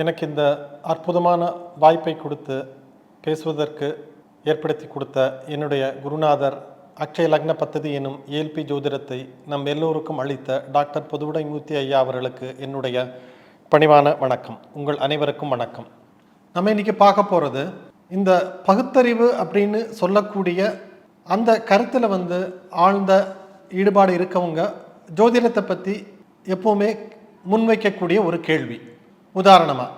எனக்கு இந்த அற்புதமான வாய்ப்பை கொடுத்து பேசுவதற்கு ஏற்படுத்தி கொடுத்த என்னுடைய குருநாதர் அக்ஷய லக்ன பத்ததி எனும் ஏல்பி ஜோதிடத்தை நம் எல்லோருக்கும் அளித்த டாக்டர் பொதுவுடை மூர்த்தி ஐயா அவர்களுக்கு என்னுடைய பணிவான வணக்கம். உங்கள் அனைவருக்கும் வணக்கம். நம்ம இன்னைக்கு பார்க்க போகிறது இந்த பகுத்தறிவு அப்படின்னு சொல்லக்கூடிய அந்த கருத்தில் வந்து ஆழ்ந்த ஈடுபாடு இருக்கவங்க ஜோதிடத்தை பற்றி எப்போவுமே முன்வைக்கக்கூடிய ஒரு கேள்வி. உதாரணமாக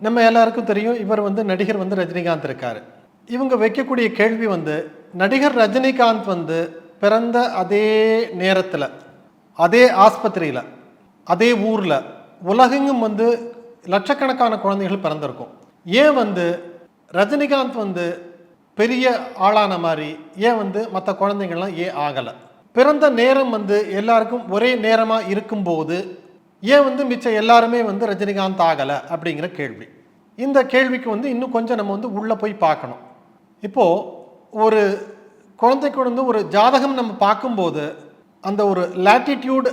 நம்ம எல்லாருக்கும் தெரியும் இவர் வந்து நடிகர் வந்து ரஜினிகாந்த் இருக்கார். இவங்க வைக்கக்கூடிய கேள்வி வந்து நடிகர் ரஜினிகாந்த் வந்து பிறந்த அதே நேரத்தில் அதே ஆஸ்பத்திரியில் அதே ஊரில் உலகெங்கும் வந்து லட்சக்கணக்கான குழந்தைகள் பிறந்திருக்கும். ஏன் வந்து ரஜினிகாந்த் வந்து பெரிய ஆளான மாதிரி ஏன் வந்து மற்ற குழந்தைங்கள்லாம் ஏன் ஆகலை? பிறந்த நேரம் வந்து எல்லாருக்கும் ஒரே நேரமாக இருக்கும்போது ஏன் வந்து மிச்சம் எல்லாருமே வந்து ரஜினிகாந்த் ஆகலை அப்படிங்கிற கேள்வி. இந்த கேள்விக்கு வந்து இன்னும் கொஞ்சம் நம்ம வந்து உள்ளே போய் பார்க்கணும். இப்போது ஒரு குழந்தைக்கு வந்து ஒரு ஜாதகம் நம்ம பார்க்கும்போது அந்த ஒரு லாட்டிடியூடு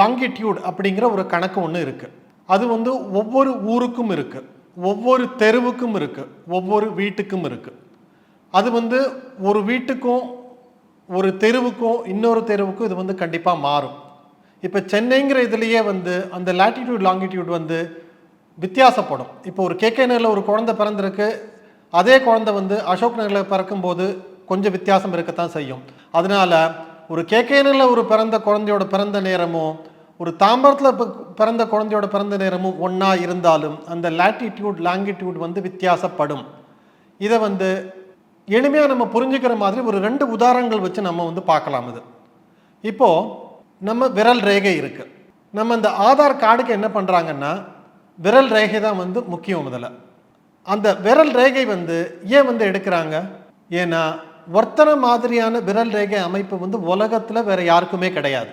லாங்கிடியூட் அப்படிங்கிற ஒரு கணக்கு ஒன்று இருக்குது அது வந்து ஒவ்வொரு ஊருக்கும் இருக்குது ஒவ்வொரு தெருவுக்கும் இருக்குது ஒவ்வொரு வீட்டுக்கும் இருக்குது அது வந்து ஒரு வீட்டுக்கும் ஒரு தெருவுக்கும் இன்னொரு தெருவுக்கும் இது வந்து கண்டிப்பாக மாறும். இப்போ சென்னைங்கிற இதுலேயே வந்து அந்த லாட்டிடியூட் லாங்கிடியூட் வந்து வித்தியாசப்படும். இப்போ ஒரு கேகே நகரில் ஒரு குழந்தை பிறந்திருக்கு அதே குழந்தை வந்து அசோக் நகரில் பிறக்கும்போது கொஞ்சம் வித்தியாசம் இருக்கத்தான் செய்யும். அதனால ஒரு கேகே நகரில் ஒரு பிறந்த குழந்தையோட பிறந்த நேரமும் ஒரு தாம்பரத்தில் பிறந்த குழந்தையோட பிறந்த நேரமும் ஒன்றா இருந்தாலும் அந்த லாட்டிடியூட் லாங்கிடியூட் வந்து வித்தியாசப்படும். இதை வந்து எளிமையாக நம்ம புரிஞ்சுக்கிற மாதிரி ஒரு ரெண்டு உதாரணங்கள் வச்சு நம்ம வந்து பார்க்கலாம் இது. இப்போது நம்ம விரல் ரேகை இருக்குது நம்ம இந்த ஆதார் கார்டுக்கு என்ன பண்ணுறாங்கன்னா விரல் ரேகை தான் வந்து முக்கியம் முதல்ல. அந்த விரல் ரேகை வந்து ஏன் வந்து எடுக்கிறாங்க? ஏன்னா ஒருத்தனை மாதிரியான விரல் ரேகை அமைப்பு வந்து உலகத்தில் வேறு யாருக்குமே கிடையாது.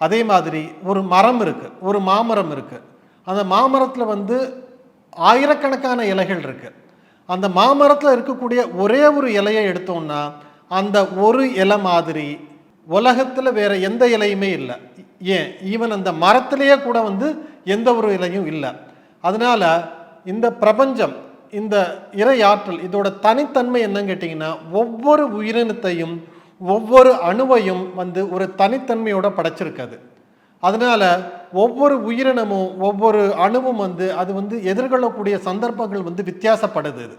அதே மாதிரி ஒரு மரம் இருக்குது ஒரு மாமரம் இருக்குது அந்த மாமரத்தில் வந்து ஆயிரக்கணக்கான இலைகள் இருக்குது அந்த மாமரத்தில் இருக்கக்கூடிய ஒரே ஒரு இலையை எடுத்தோம்னா அந்த ஒரு இலை மாதிரி உலகத்தில் வேற எந்த இலையுமே இல்லை. ஏன்? ஈவன் அந்த மரத்திலேயே கூட வந்து எந்த ஒரு இலையும் இல்லை. அதனால இந்த பிரபஞ்சம் இந்த இறை ஆற்றல் இதோட தனித்தன்மை என்னன்னு கேட்டிங்கன்னா ஒவ்வொரு உயிரினத்தையும் ஒவ்வொரு அணுவையும் வந்து ஒரு தனித்தன்மையோட படைச்சிருக்காது. அதனால ஒவ்வொரு உயிரினமும் ஒவ்வொரு அணுவும் வந்து அது வந்து எதிர்கொள்ளக்கூடிய சந்தர்ப்பங்கள் வந்து வித்தியாசப்படுது இது.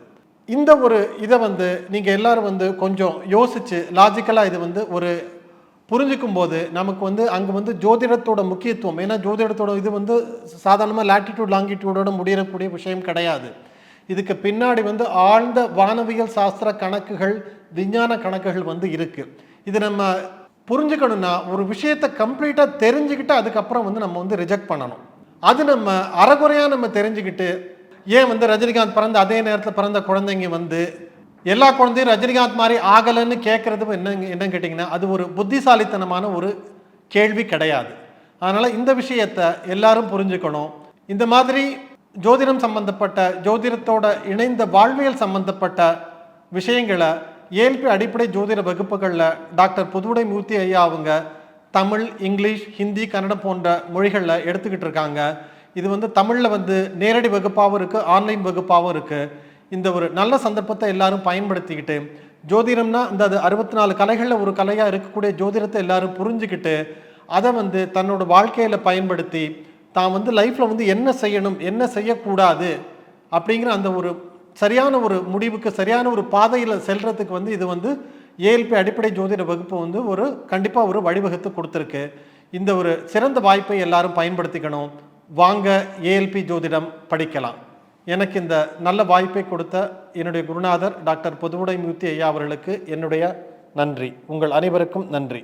இந்த ஒரு இதை வந்து நீங்கள் எல்லாரும் வந்து கொஞ்சம் யோசிச்சு லாஜிக்கலாக இது வந்து ஒரு புரிஞ்சுக்கும் போது நமக்கு வந்து அங்கே வந்து ஜோதிடத்தோட முக்கியத்துவம். ஏன்னா ஜோதிடத்தோட இது வந்து சாதாரணமாக லாட்டிடியூட் லாங்கிடியூடோட முடியக்கூடிய விஷயம் கிடையாது. இதுக்கு பின்னாடி வந்து ஆழ்ந்த வானவியல் சாஸ்திர கணக்குகள் விஞ்ஞான கணக்குகள் வந்து இருக்குது இது நம்ம புரிஞ்சுக்கணும்னா ஒரு விஷயத்தை கம்ப்ளீட்டாக தெரிஞ்சுக்கிட்டு அதுக்கப்புறம் வந்து நம்ம வந்து ரிஜெக்ட் பண்ணணும். அது நம்ம அறகுறையாக நம்ம தெரிஞ்சுக்கிட்டு ஏன் வந்து ரஜினிகாந்த் பிறந்த அதே நேரத்தில் பிறந்த குழந்தைங்க வந்து எல்லா குழந்தையும் ரஜினிகாந்த் மாதிரி ஆகலைன்னு கேட்குறது என்னங்க என்னன்னு கேட்டிங்கன்னா அது ஒரு புத்திசாலித்தனமான ஒரு கேள்வி கிடையாது. அதனால் இந்த விஷயத்தை எல்லாரும் புரிஞ்சுக்கணும். இந்த மாதிரி ஜோதிடம் சம்பந்தப்பட்ட ஜோதிடத்தோட இணைந்த வாழ்வியல் சம்பந்தப்பட்ட விஷயங்களை ஏல்பி அடிப்படை ஜோதிட வகுப்புகளில் டாக்டர் புதுவுடை மூர்த்தி ஐயா அவங்க தமிழ் இங்கிலீஷ் ஹிந்தி கன்னடம் போன்ற மொழிகளில் எடுத்துக்கிட்டு இருக்காங்க இது வந்து தமிழில் வந்து நேரடி வகுப்பாகவும் இருக்குது ஆன்லைன் வகுப்பாகவும் இருக்குது இந்த ஒரு நல்ல சந்தர்ப்பத்தை எல்லாரும் பயன்படுத்திக்கிட்டு ஜோதிடம்னா இந்த அது அறுபத்தி நாலு கலைகளில் ஒரு கலையாக இருக்கக்கூடிய ஜோதிடத்தை எல்லாரும் புரிஞ்சுக்கிட்டு அதை வந்து தன்னோட வாழ்க்கையில் பயன்படுத்தி தான் வந்து லைஃப்பில் வந்து என்ன செய்யணும் என்ன செய்யக்கூடாது அப்படிங்கிற அந்த ஒரு சரியான ஒரு முடிவுக்கு சரியான ஒரு பாதையில் செல்றதுக்கு வந்து இது வந்து ஏஎல்பி அடிப்படை ஜோதிட வகுப்பு வந்து ஒரு கண்டிப்பாக ஒரு வழிவகுத்து கொடுத்துருக்கு. இந்த ஒரு சிறந்த வாய்ப்பை எல்லாரும் பயன்படுத்திக்கணும். வாங்க ஏஎல்பி ஜோதிடம் படிக்கலாம். எனக்கு இந்த நல்ல வாய்ப்பை கொடுத்த என்னுடைய குருநாதர் டாக்டர் பொதுவுடை மூர்த்தி ஐயா அவர்களுக்கு என்னுடைய நன்றி. உங்கள் அனைவருக்கும் நன்றி.